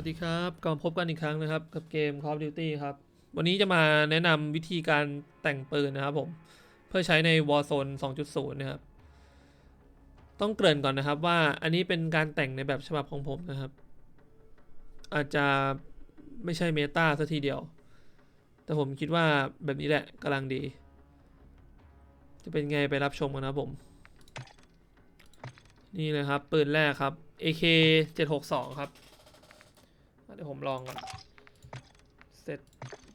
วัสดีครับกลับมาพบกันอีกครั้งนะครับ กับเกม Call of Duty ครับ วันนี้จะมาแนะนำวิธีการแต่งปืนนะครับผม เพื่อใช้ใน Warzone 2.0 นะครับ ต้องเกริ่นก่อนนะครับว่าอันนี้เป็นการแต่งในแบบฉบับของผมนะครับ อาจจะไม่ใช่เมตาซะทีเดียว แต่ผมคิดว่าแบบนี้แหละกำลังดี จะเป็นไงไปรับชมกันนะผม นี่เลยครับ ปืนแรกครับ AK 762 ครับ เดี๋ยวผมลองก่อน เสร็จ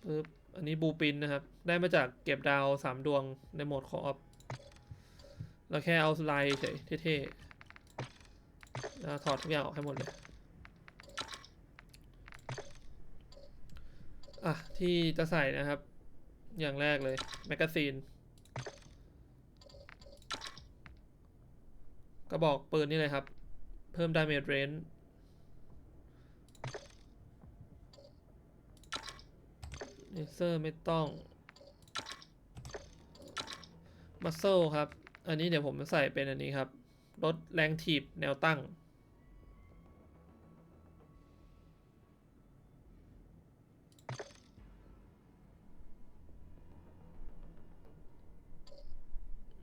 ปึ๊บอันนี้บูปินนะครับ ได้มาจากเก็บดาวสามดวงในโหมดคออฟแล้วแค่เอาสไลด์เฉยเท่ๆถอดทุกอย่างออกให้หมดเลย อะ ที่จะใส่นะครับ อย่างแรกเลย แมกกาซีน กระบอกปืนนี่เลยครับ เพิ่มดาเมจเรน เลเซอร์ไม่ต้องมัสเซลครับ อันนี้เดี๋ยวผมจะใส่เป็นอันนี้ครับ ลดแรงถีบแนวตั้ง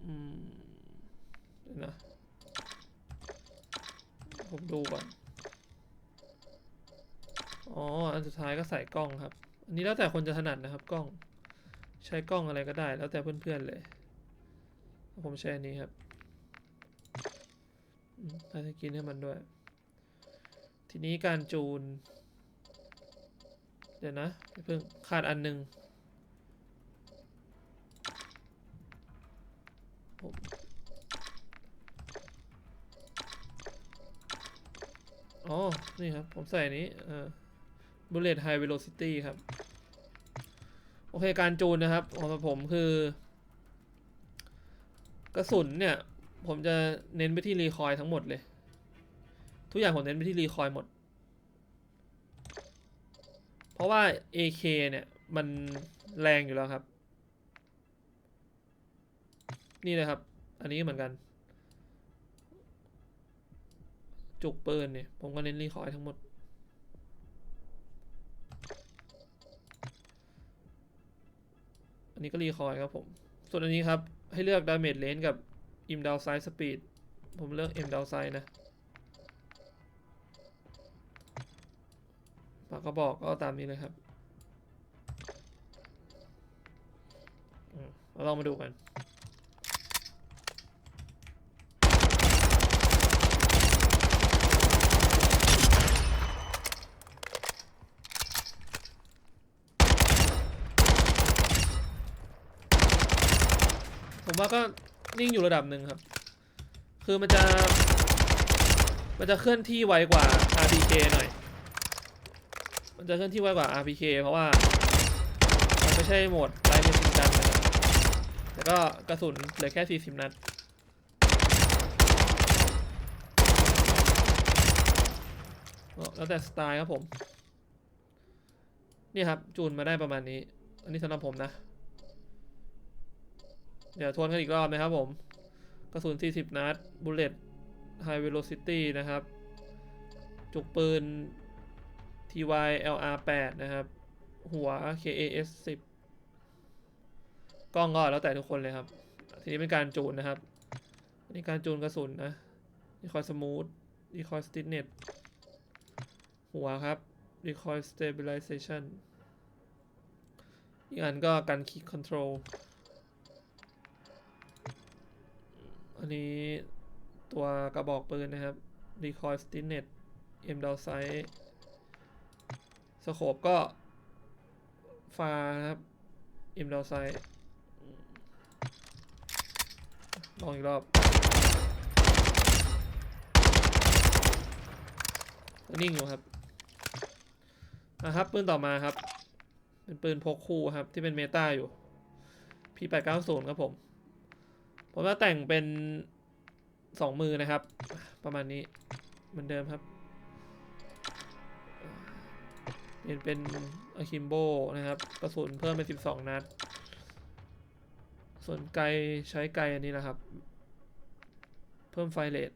อืมนะ ผมดูก่อน อ๋อ อันสุดท้ายก็ใส่กล้องครับ อันนี้แล้วแต่คนจะถนัดนะครับกล้อง ใช้กล้องอะไรก็ได้ แล้วแต่เพื่อนๆเลย ผมใช้อันนี้ครับใส่สกินให้มันด้วย ทีนี้การจูน เดี๋ยวนะเพิ่งขาดอันหนึ่งอ๋อ นี่ครับ ผมใส่อันนี้เอ่อ bullet high velocity ครับ โอเคการจูนนะครับของผมคือ กระสุนเนี่ย ผมจะเน้นไปที่รีคอยทั้งหมดเลย ทุกอย่างผมเน้นไปที่รีคอยหมด เพราะว่า AK เนี่ย มันแรงอยู่แล้วครับ นี่เลยครับ อันนี้เหมือนกัน จุกปืนเนี่ย ผมก็เน้นรีคอยทั้งหมด นนี้ก็รีคอยครับผม ส่วนอันนี้ครับ ให้เลือกดาเมจเลนกับอิมดาวไซส์สปีดผมเลือก im down size นะปากกระบอกก็ตามนี้เลยครับเราลองมาดูกัน ว่าก็นิ่งอยู่ระดับหนึ่งครับ คือมันจะ มันจะเคลื่อนที่ไวกว่า RPK หน่อย มันจะเคลื่อนที่ไวกว่า RPK เพราะว่า มันไม่ใช่โหมดไลฟ์เมชินกันนะครับแต่ก็กระสุนเหลือแค่ 40 นัดแล้วแต่สไตล์ครับผม นี่ครับ จูนมาได้ประมาณนี้ อันนี้สำหรับผมนะ เดี๋ยวทวนกันอีกรอบนะครับผม กระสุน 40 นัด บุลเลต High Velocity นะครับ จุกปืน TY LR 8นะครับ หัว KAS 10กล้องก็แล้วแต่ทุกคนเลยครับ ทีนี้เป็นการจูนนะครับ อันนี้การจูนกระสุนนะดีคอยสมูทดีคอยสติเน็ตหัวครับดีคอยสเต b i l i z a t i o n อีกอันก็การคิกคอนโทรล อั นี้ตัวกระบอกปืนนะครับ Recoil Stinet M d o w Sight สโคปก็ฟาครับ M d o w Sight ลองอีกรอบนิ่งอยู่ครับนะครับปืนต่อมาครับ เป็นปืนพกคู่ครับ ที่เป็นเมตาอยู่ P890 ครับผม ผมจะแต่งเป็นสองมือนะครับ ประมาณนี้เหมือนเดิมครับเปลี่ยนเป็นอะคิมโบนะครับกระสุนเพิ่มเป็นสิบสองนัด ส่วนไกลใช้ไกลอันนี้นะครับ เพิ่มไฟเลท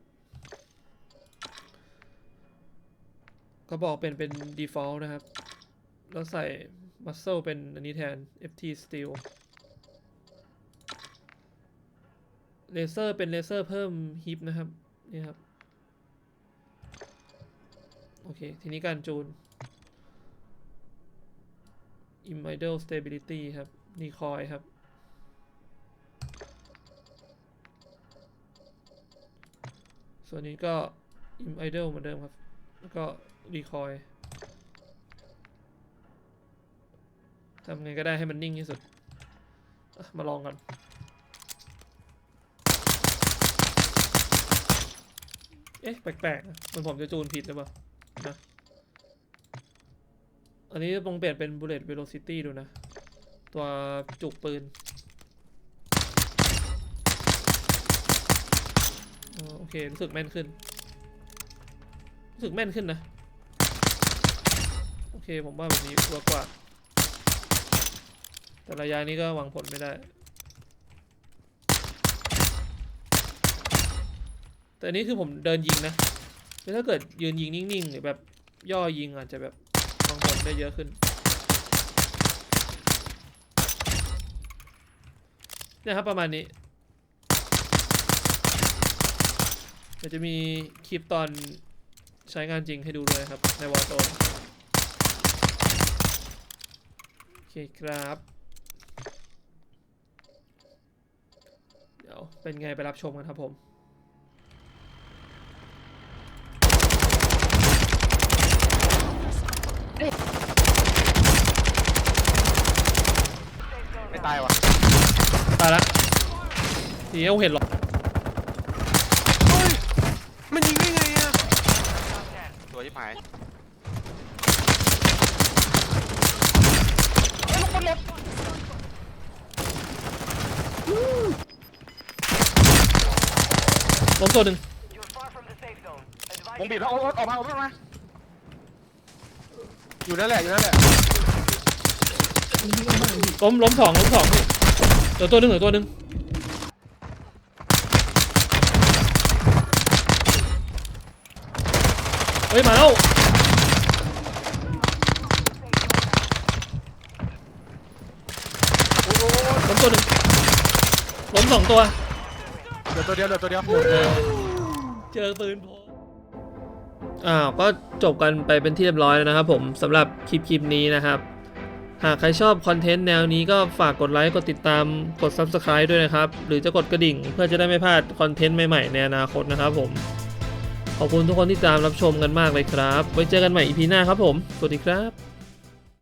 ก็บอกเป็นเป็น default นะครับ แล้วใส่ muscle เป็นอันนี้แทน ft steel เลเซอร์เป็นเลเซอร์เพิ่มฮิปนะครับ นี่ครับ โอเค ทีนี้การจูน im idle stability ครับ decoy ครับ ส่วนนี้ก็ im idle เหมือนเดิมครับ แล้วก็ decoy ทำไงก็ได้ให้มันนิ่งที่สุด มาลองกัน เอ๊ะ แปลกๆนะมันผมจะจูนผิดหรือเปล่านะอันนี้ลองเปลี่ยนเป็น bullet velocity ดูนะ ตัวจุกปืนโอเค รู้สึกแม่นขึ้น รู้สึกแม่นขึ้นนะ โอเค ผมว่าแบบนี้เวิร์กกว่า แต่ระยะนี้ก็หวังผลไม่ได้ แต่อันนี้คือผมเดินยิงนะคือถ้าเกิดยืนยิงนิ่งๆหรือแบบย่อยิงอาจจะแบบหวังผลได้เยอะขึ้นเนี่ยครับประมาณนี้เดี๋ยวจะมีคลิปตอนใช้งานจริงให้ดูด้วยครับ ในวอ r z โ n นโอเคครับ เดี๋ยวเป็นไงไปรับชมกันครับผม ไม่ตายว่ะตายละทีนี้เราเห็นหรอกเฮ้ยมันยิงได้ไงอะตัวที่หายล้มตัวหนึ่งวงบีบแล้วโอ๊ตออกมาออกมาออกมา อยู่นั่นแหละอยู่นั่นแหละล้มล้มสองล้มสองพี่เหลือตัวหนึ่งเหลือตัวหนึ่งเฮ้ย มาแล้วล้มตัวหนึ่งล้มสองตัว เหลือตัวเดียวเหลือตัวเดียว เจอปืนพก อ้าวก็จบกันไปเป็นที่เรียบร้อยแล้วนะครับผมสำหรับคลิปคลิปนี้นะครับ หากใครชอบคอนเทนต์แนวนี้ก็ฝากกดไลค์กดติดตามกด Subscribe ด้วยนะครับ หรือจะกดกระดิ่งเพื่อจะได้ไม่พลาดคอนเทนต์ใหม่ๆในอนาคตนะครับผม ขอบคุณทุกคนที่ตามรับชมกันมากเลยครับ ไว้เจอกันใหม่ EP หน้าครับผม สวัสดีครับ